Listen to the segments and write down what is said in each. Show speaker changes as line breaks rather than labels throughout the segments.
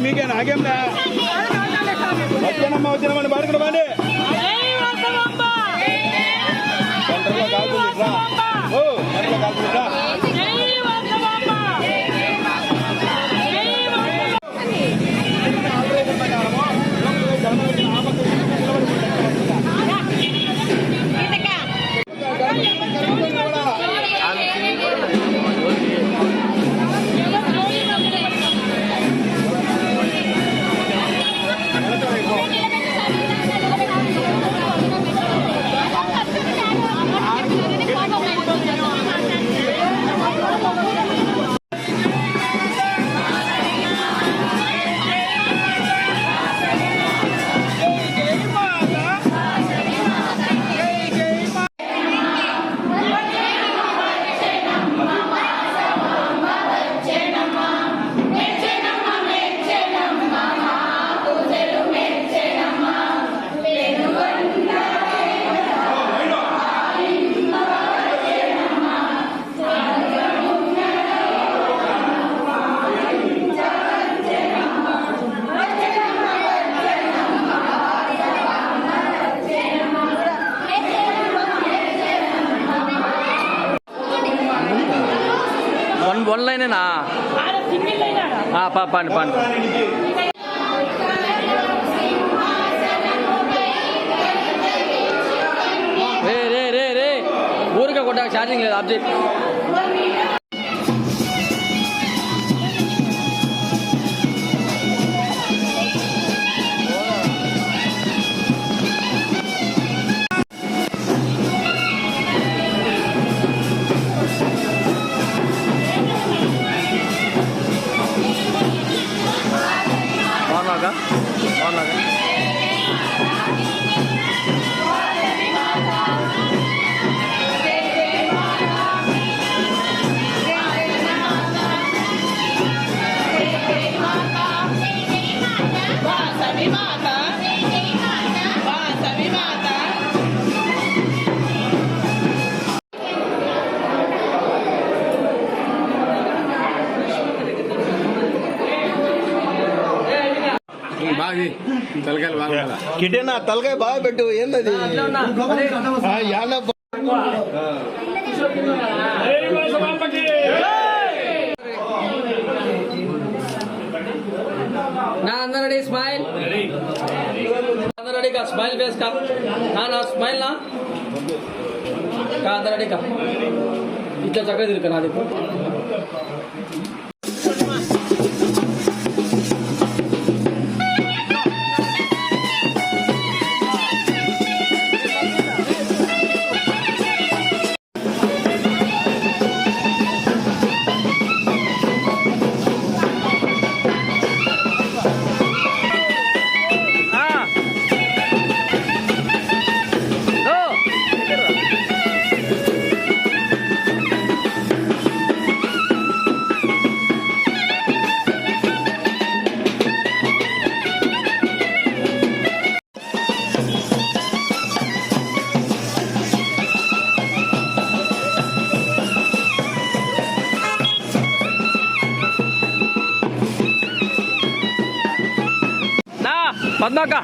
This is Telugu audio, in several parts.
మీకే నాకేం వచ్చినామా వచ్చినామని బాడుకుడు బాండి
వన్ లైనేనా ఆ, పండి పండి. రే రే రే రే. ఊరికే కొట్టాక ఛార్జింగ్ లేదు అబ్జెక్ట్
వాసవి మాత వాసవి మాత
కిటేనా తలకాయ బాగా పెట్టు ఏందది? ఆ, యాన
నా అందరు రెడీ? స్మైల్. అందరు రెడీ కా స్మైల్ ఫేస్ కా? నా నా స్మైల్ నా? కా అందరు రెడీ కా ఇట్లా చక్కగా తిరుగు నాది. పద్మాక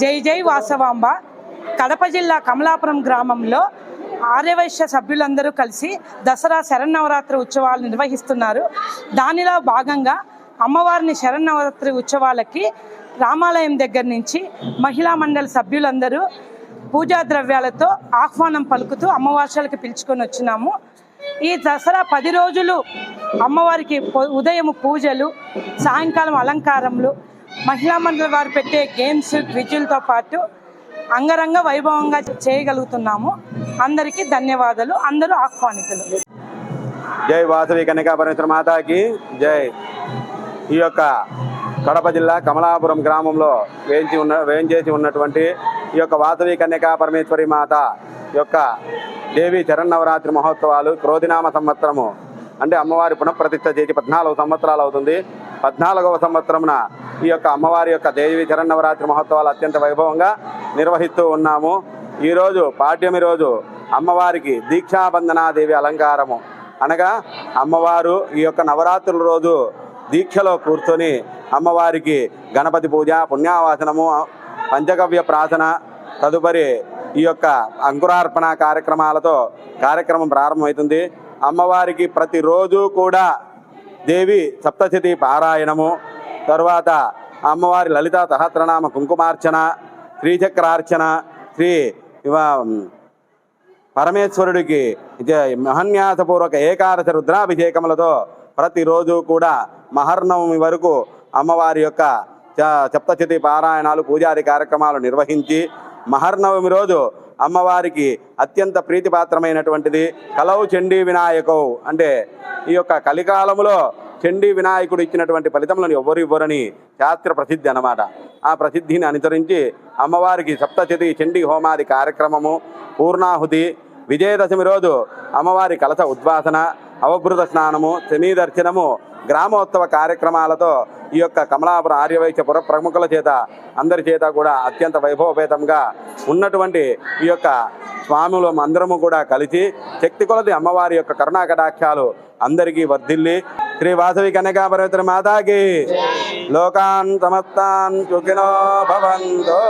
జై జై వాసవాంబ. కడప జిల్లా కమలాపురం గ్రామంలో ఆర్యవైశ్య సభ్యులందరూ కలిసి దసరా శరన్నవరాత్రి ఉత్సవాలు నిర్వహిస్తున్నారు. దానిలో భాగంగా అమ్మవారిని శరన్నవరాత్రి ఉత్సవాలకి రామాలయం దగ్గర నుంచి మహిళా మండలి సభ్యులందరూ పూజా ద్రవ్యాలతో ఆహ్వానం పలుకుతూ అమ్మవార్షాలకి పిలుచుకొని వచ్చినాము. ఈ దసరా పది రోజులు అమ్మవారికి ఉదయం పూజలు సాయంకాలం అలంకారములు మహిళా మండలి వారు పెట్టే గేమ్స్ క్విజులతో పాటు అంగరంగ వైభవంగా చేయగలుగుతున్నాము. అందరికీ ధన్యవాదాలు. అందరూ ఆహ్వానితులు.
జై వాసవి కన్యకా పరమేశ్వర మాతాకి జై. ఈ యొక్క కడప జిల్లా కమలాపురం గ్రామంలో వేయించి ఉన్న వేయించేసి ఉన్నటువంటి ఈ యొక్క వాసవి కన్యకా పరమేశ్వరి మాత యొక్క దేవి శరన్నవరాత్రి మహోత్సవాలు క్రోధినామ సంవత్సరము అంటే అమ్మవారి పునఃప్రతిష్ఠ చేసి పద్నాలుగు సంవత్సరాలు అవుతుంది. పద్నాలుగవ సంవత్సరమున ఈ యొక్క అమ్మవారి యొక్క దేవి నవరాత్రి మహోత్సవాలు అత్యంత వైభవంగా నిర్వహిస్తూ ఉన్నాము. ఈరోజు పాఠ్యమి రోజు అమ్మవారికి దీక్షాబంధనాదేవి అలంకారము. అనగా అమ్మవారు ఈ యొక్క నవరాత్రుల రోజు దీక్షలో కూర్చొని అమ్మవారికి గణపతి పూజ పుణ్యావాసనము పంచగవ్య ప్రార్థన తదుపరి ఈ యొక్క అంకురార్పణ కార్యక్రమాలతో కార్యక్రమం ప్రారంభమవుతుంది. అమ్మవారికి ప్రతిరోజు కూడా దేవి సప్తశతి పారాయణము తరువాత అమ్మవారి లలిత సహస్రనామ కుంకుమార్చన శ్రీచక్రార్చన శ్రీ పరమేశ్వరుడికి జ- మహన్యాసపూర్వక ఏకాదశ రుద్రాభిషేకములతో ప్రతిరోజు కూడా మహర్నవమి వరకు అమ్మవారి యొక్క చ- సప్తశతి పారాయణాలు పూజాది కార్యక్రమాలు నిర్వహించి మహర్నవమి రోజు అమ్మవారికి అత్యంత ప్రీతిపాత్రమైనటువంటిది. కలవు చండీ వినాయకవు అంటే ఈ యొక్క కలికాలములో చండీ వినాయకుడు ఇచ్చినటువంటి ఫలితములను ఎవ్వరు ఇవ్వరని శాస్త్ర ప్రసిద్ధి అన్నమాట. ఆ ప్రసిద్ధిని అనుసరించి అమ్మవారికి సప్తశతి చండీ హోమాది కార్యక్రమము పూర్ణాహుతి విజయదశమి రోజు అమ్మవారి కలస ఉద్వాసన అవభృత స్నానము శని దర్శనము గ్రామోత్సవ కార్యక్రమాలతో ఈ యొక్క కమలాపురం ఆర్యవైశ్య పుర ప్రముఖుల చేత అందరి చేత కూడా అత్యంత వైభవపేతంగా ఉన్నటువంటి ఈ యొక్క స్వాములు అందరము కూడా కలిసి శక్తి కొలది అమ్మవారి యొక్క కరుణా కటాక్షాలు అందరికీ వర్ధిల్లి. శ్రీ వాసవి కన్యకా మాతాకి. లోకాన్ సమస్తాన్ సుఖినో భవంతో.